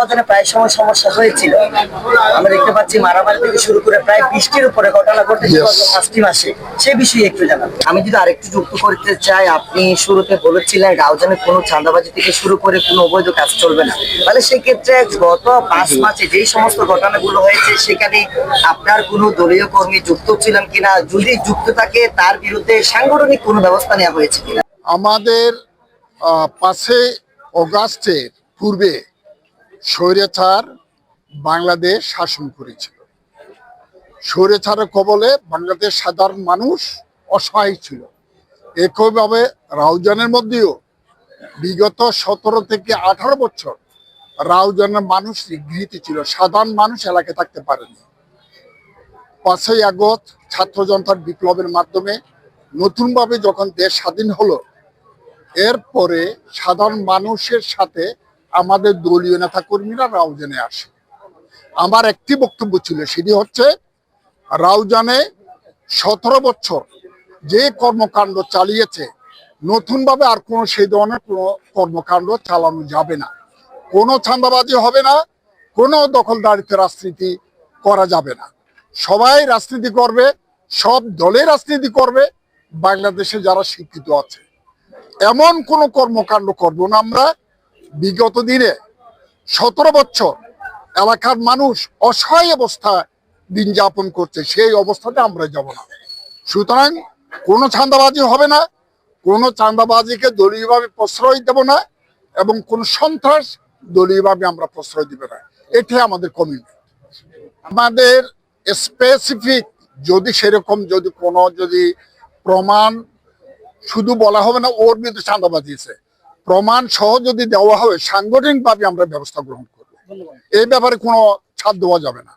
রাউজানে প্রায় সময় সমস্যা হয়েছিল। আমরা দেখতে পাচ্ছি মারামারি থেকে শুরু করে প্রায় বৃষ্টির উপরে ঘটনা ঘটেছে. গত পাঁচটি মাসে। সে বিষয়ে একটু জানাব আমি যদি আরেকটু যুক্ত করতে চাই আপনি শুরুতে বলেছিলেন রাউজানে কোনো চাঁদাবাজি থেকে শুরু করে কোনো অবৈধ কাজ চলবে না। তাহলে সেই ক্ষেত্রে গত পাঁচ মাসে যেই সমস্ত ঘটনাগুলো হয়েছে সেখানে আপনার কোনো দলীয় কর্মী যুক্ত ছিলেন কিনা যদি যুক্ত থাকে তার বিরুদ্ধে সাংগঠনিক কোনো ব্যবস্থা নেওয়া হয়েছে কিনা? আমাদের পাঁচই অগাস্টের পূর্বে স্বৈরাচার বাংলাদেশ শাসন করেছিল। স্বৈরাচারের কবলে বাংলাদেশ সাধারণ মানুষ অসহায় ছিল। একইভাবে রাউজানের মধ্যেও বিগত সতেরো থেকে আঠারো বছর রাউজানের মানুষ গৃহীত ছিল। সাধারণ মানুষ এলাকায় থাকতে পারেনি। পাঁচই আগস্ট ছাত্র জনতার বিপ্লবের মাধ্যমে নতুনভাবে যখন দেশ স্বাধীন হলো, এরপরে সাধারণ মানুষের সাথে আমাদের দলীয় নেতা কর্মীরা রাউজানে আসে। আমার একটি বক্তব্য ছিল, সেটি হচ্ছে রাউজানে সতেরো বছর যে কর্মকাণ্ড চালিয়েছে, নতুনভাবে আর কোনো সেই ধরনের কোনো কর্মকাণ্ড চালানো যাবে না। কোনো ছান্দাবাজি হবে না, কোনো দখলদারিত্ব রাজনীতি করা যাবে না। সবাই রাজনীতি করবে, সব দলে রাজনীতি করবে, বাংলাদেশে যারা শিক্ষিত আছে। এমন কোনো কর্মকাণ্ড করব না আমরা বিগত দিনে সতেরো বছর এলাকার মানুষ অসহায় অবস্থায় দিন যাপন করছে, সেই অবস্থাতে আমরা যাব না। সুতরাং কোনো চাঁদাবাজি হবে না, কোনো চাঁদাবাজিকে দলীয়ভাবে প্রশ্রয় দেব না এবং কোন সন্ত্রাস দলীয়ভাবে আমরা প্রশ্রয় দিব না। এটি আমাদের কমিটমেন্ট আমাদের স্পেসিফিক যদি সেরকম যদি কোনো যদি প্রমাণ শুধু বলা হবে না, ওর বিরুদ্ধে চাঁদাবাজি আছে। প্রমাণ সহ যদি দেওয়া হবে সাংগঠনিকভাবে আমরা ব্যবস্থা গ্রহণ করব। এই ব্যাপারে কোনো ছাড় দেওয়া যাবে না।